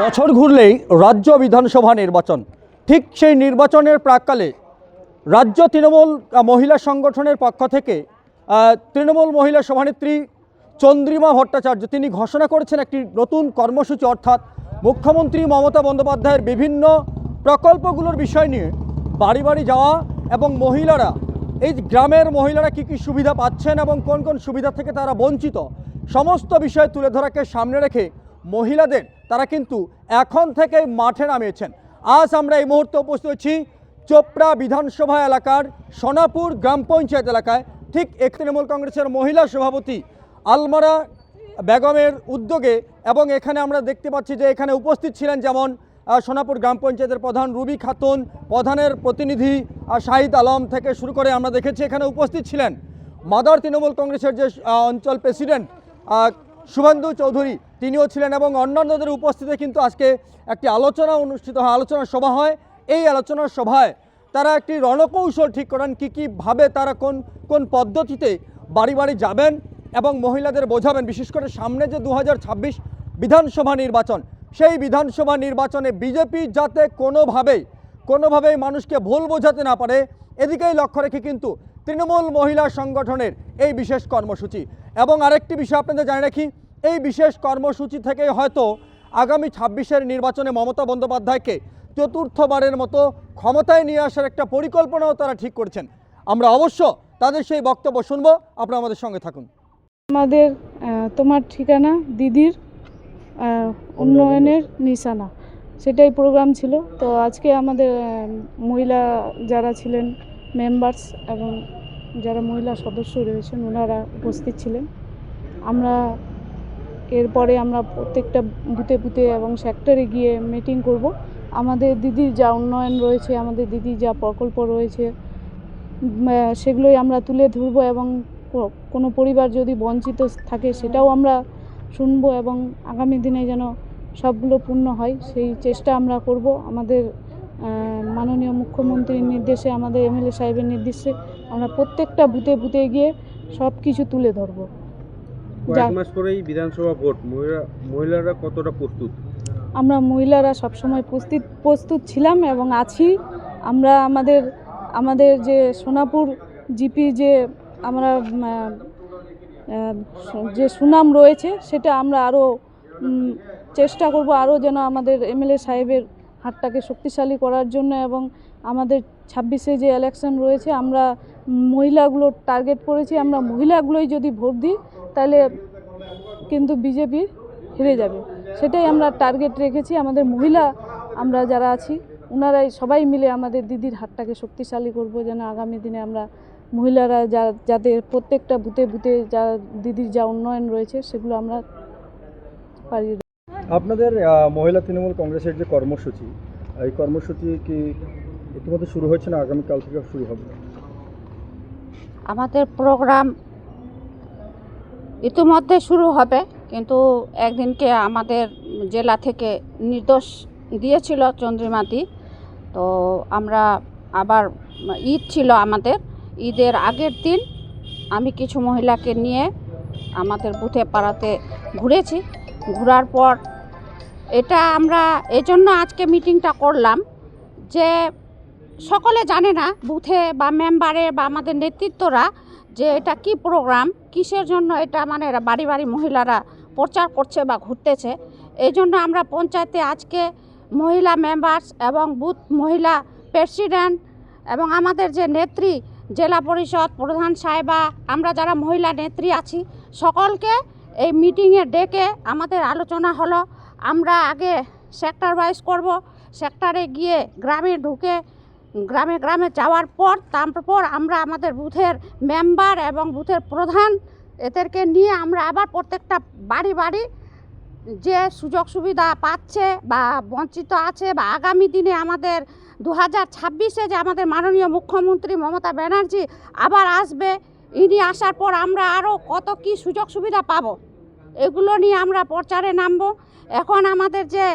বছর ঘুরলেই রাজ্য বিধানসভা নির্বাচন। ঠিক সেই নির্বাচনের প্রাককালে রাজ্য তৃণমূল মহিলা সংগঠনের পক্ষ থেকে তৃণমূল মহিলা সভানেত্রী চন্দ্রিমা ভট্টাচার্য, তিনি ঘোষণা করেছেন একটি নতুন কর্মসূচি, অর্থাৎ মুখ্যমন্ত্রী মমতা বন্দ্যোপাধ্যায়ের বিভিন্ন প্রকল্পগুলোর বিষয় নিয়ে বাড়ি বাড়ি যাওয়া এবং মহিলারা, এই গ্রামের মহিলারা কী কী সুবিধা পাচ্ছেন এবং কোন কোন সুবিধা থেকে তারা বঞ্চিত? সমস্ত বিষয় তুলে ধরাকে সামনে রেখে মহিলাদের তারা কিন্তু এখন থেকে মাঠে নামিয়েছেন। আজ আমরা এই মুহূর্তে উপস্থিত হচ্ছি চোপড়া বিধানসভা এলাকার সোনাপুর গ্রাম পঞ্চায়েত এলাকায়। ঠিক এক তৃণমূল কংগ্রেসের মহিলা সভাপতি আলমারা বেগমের উদ্যোগে এবং এখানে আমরা দেখতে পাচ্ছি যে এখানে উপস্থিত ছিলেন যেমন সোনাপুর গ্রাম পঞ্চায়েতের প্রধান রুবি খাতুন, প্রধানের প্রতিনিধি শাহিদ আলম থেকে শুরু করে আমরা দেখেছি এখানে উপস্থিত ছিলেন মাদার তৃণমূল কংগ্রেসের যে অঞ্চল প্রেসিডেন্ট শুভেন্দু চৌধুরী, তিনিও ছিলেন এবং অন্যান্যদের উপস্থিতিতে কিন্তু আজকে একটি আলোচনা অনুষ্ঠিত হয়, আলোচনা সভা হয়। এই আলোচনা সভায় তারা একটি রণকৌশল ঠিক করেন, কী কীভাবে তারা কোন কোন পদ্ধতিতে বাড়ি বাড়ি যাবেন এবং মহিলাদের বোঝাবেন। বিশেষ করে সামনে যে দু হাজার ছাব্বিশ বিধানসভা নির্বাচন, সেই বিধানসভা নির্বাচনে বিজেপি যাতে কোনোভাবেই কোনোভাবেই মানুষকে ভুল বোঝাতে না পারে, এদিকেই লক্ষ্য রেখে কিন্তু তৃণমূল মহিলা সংগঠনের এই বিশেষ কর্মসূচি। এবং আরেকটি বিষয় আপনাদের জানিয়ে রাখি, এই বিশেষ কর্মসূচি থেকে হয়তো আগামী ছাব্বিশের নির্বাচনে মমতা বন্দ্যোপাধ্যায়কে চতুর্থবারের মতো ক্ষমতায় নিয়ে আসার একটা পরিকল্পনাও তারা ঠিক করছেন। আমরা অবশ্য তাদের সেই বক্তব্য শুনব, আপনারা আমাদের সঙ্গে থাকুন। আমাদের তোমার ঠিকানা দিদির উন্নয়নের নিশানা। সেটাই প্রোগ্রাম ছিল। তো আজকে আমাদের মহিলা যারা ছিলেন মেম্বার্স এবং যারা মহিলা সদস্য রয়েছেন, ওনারা উপস্থিত ছিলেন। আমরা এরপরে আমরা প্রত্যেকটা বুথে বুথে এবং সেক্টরে গিয়ে মিটিং করব। আমাদের দিদির যা উন্নয়ন রয়েছে, আমাদের দিদির যা প্রকল্প রয়েছে সেগুলোই আমরা তুলে ধরবো এবং কোনো পরিবার যদি বঞ্চিত থাকে সেটাও আমরা শুনব এবং আগামী দিনে যেন সবগুলো পূর্ণ হয়, সেই চেষ্টা আমরা করব। আমাদের মাননীয় মুখ্যমন্ত্রীর নির্দেশে, আমাদের এমএলএ সাহেবের নির্দেশে আমরা প্রত্যেকটা বুথে বুথে গিয়ে সব কিছু তুলে ধরবো। কয়েক মাস পরেই বিধানসভা ভোট মহিলা মহিলারা কতটা প্রস্তুত? আমরা মহিলারা সবসময় প্রস্তুত প্রস্তুত ছিলাম এবং আছি। আমরা আমাদের আমাদের যে সোনাপুর জিপি যে আমরা যে সুনাম রয়েছে সেটা আমরা আরও চেষ্টা করব আরও যেন আমাদের এমএলএ সাহেবের হাতটাকে শক্তিশালী করার জন্য এবং আমাদের ছাব্বিশে যে ইলেকশন রয়েছে, আমরা মহিলাগুলো টার্গেট করেছি, আমরা মহিলাগুলোই যদি ভোট দিই, তাহলে কিন্তু বিজেপি হেরে যাবে। সেটাই আমরা টার্গেট রেখেছি, আমাদের মহিলা আমরা যারা আছি ওনারাই সবাই মিলে আমাদের দিদির হাতটাকে শক্তিশালী করব, যেন আগামী দিনে আমরা মহিলারা যা, যাতে প্রত্যেকটা বুথে বুথে যা, দিদির যা উন্নয়ন রয়েছে, সেগুলো আমরা পারি আপনাদের মহিলা তৃণমূল কংগ্রেসের যে কর্মসূচি এই কর্মসূচি কি ইতিমধ্যে শুরু হয়েছে না আগামীকাল থেকে শুরু হবে? আমাদের প্রোগ্রাম ইতিমধ্যে শুরু হবে, কিন্তু একদিনকে আমাদের জেলা থেকে নির্দেশ দিয়েছিল চন্দ্রিমাতি তো আমরা আবার ঈদ ছিল আমাদের, ঈদের আগের দিন আমি কিছু মহিলাকে নিয়ে আমাদের বুথে পাড়াতে ঘুরেছি। ঘোরার পর এটা আমরা এজন্য আজকে মিটিংটা করলাম যে সকলে জানে না, বুথে বা মেম্বারে বা আমাদের নেতৃত্বরা যে এটা কি প্রোগ্রাম, কিসের জন্য এটা মানে বাড়ি বাড়ি মহিলারা প্রচার করছে বা ঘুরতেছে। এই জন্য আমরা পঞ্চায়েতে আজকে মহিলা মেম্বার্স এবং বুথ মহিলা প্রেসিডেন্ট এবং আমাদের যে নেত্রী, জেলা পরিষদ প্রধান সাহেবা, আমরা যারা মহিলা নেত্রী আছি, সকলকে এই মিটিংয়ে ডেকে আমাদের আলোচনা হলো। আমরা আগে সেক্টর ওয়াইজ করব। সেক্টরে গিয়ে গ্রামে ঢুকে, গ্রামে গ্রামে যাওয়ার পর, তারপর আমরা আমাদের বুথের মেম্বার এবং বুথের প্রধান এদেরকে নিয়ে আমরা আবার প্রত্যেকটা বাড়ি বাড়ি যে সুযোগ সুবিধা পাচ্ছে বা বঞ্চিত আছে বা আগামী দিনে আমাদের দু হাজার ছাব্বিশে যে আমাদের মাননীয় মুখ্যমন্ত্রী মমতা ব্যানার্জি আবার আসবে, ইনি আসার পর আমরা আরও কত কি সুযোগ সুবিধা পাবো। এগুলো নিয়ে আমরা প্রচারে নামবো। এখন আমাদের যে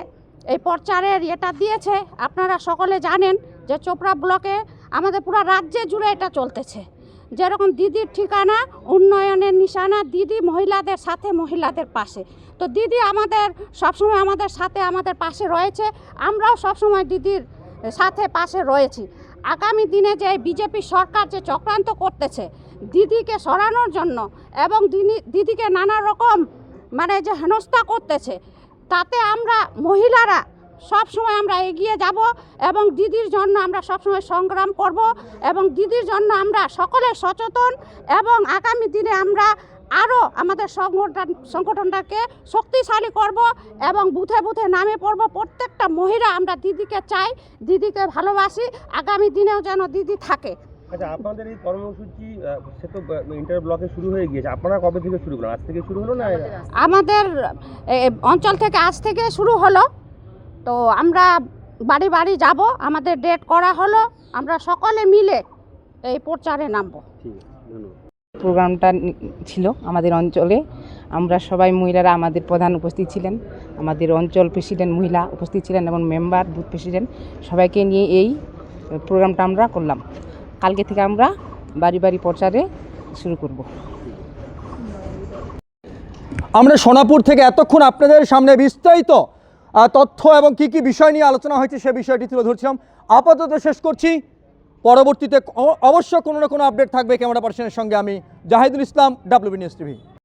এই প্রচারের এটা দিয়েছে, আপনারা সকলে জানেন যে চোপড়া ব্লকে আমাদের পুরো রাজ্যে জুড়ে এটা চলতেছে। যেরকম দিদির ঠিকানা, উন্নয়নের নিশানা, দিদি মহিলাদের সাথে মহিলাদের পাশে। তো দিদি আমাদের সবসময় আমাদের সাথে আমাদের পাশে রয়েছে, আমরাও সবসময় দিদির সাথে পাশে রয়েছি। আগামী দিনে যে বিজেপি সরকার যে চক্রান্ত করতেছে, দিদিকে সরানোর জন্য এবং দিদিকে নানা রকম মানে যে হেনস্থা করতেছে, তাতে আমরা মহিলারা সব সময় আমরা এগিয়ে যাব এবং দিদির জন্য আমরা সবসময় সংগ্রাম করব এবং দিদির জন্য আমরা সকলে সচেতন এবং আগামী দিনে আমরা আরও আমাদের সংগঠন, সংগঠনটাকে শক্তিশালী করব এবং বুথে বুথে নামে পড়ব। প্রত্যেকটা মহিলা আমরা দিদিকে চাই, দিদিকে ভালোবাসি। আগামী দিনেও যেন দিদি থাকে। আচ্ছা আপনাদের এই কর্মসূচি সে তো ইন্টার ব্লকে শুরু হয়ে গিয়েছে। আপনারা কবে থেকে শুরু করলেন? আজ থেকে শুরু হলো না? আমাদের অঞ্চল থেকে আজ থেকে শুরু হলো। তো আমরা বাড়ি বাড়ি যাব। আমাদের ডেট করা হলো। আমরা সকলে মিলে এই প্রচারে নামবো। ঠিক আছে ধন্যবাদ। প্রোগ্রামটা ছিল আমাদের অঞ্চলে। আমরা সবাই মহিলারা আমাদের প্রধান উপস্থিত ছিলেন। আমাদের অঞ্চল প্রেসিডেন্ট মহিলা উপস্থিত ছিলেন এবং মেম্বার বুথ প্রেসিডেন্ট। সবাইকে নিয়ে এই প্রোগ্রামটা আমরা করলাম। কালকে থেকে আমরা বাড়ি বাড়ি প্রচারে শুরু করব। আমরা সোনাপুর থেকে এতক্ষণ আপনাদের সামনে বিস্তারিত তথ্য এবং কি কি বিষয় নিয়ে আলোচনা হয়েছে সে বিষয়টি তুলে ধরছিলাম আপাতত শেষ করছি। পরবর্তীতে অবশ্য কোনো না কোনো আপডেট থাকবে ক্যামেরা পার্সনের সঙ্গে আমি Zahidul Islam WB news TV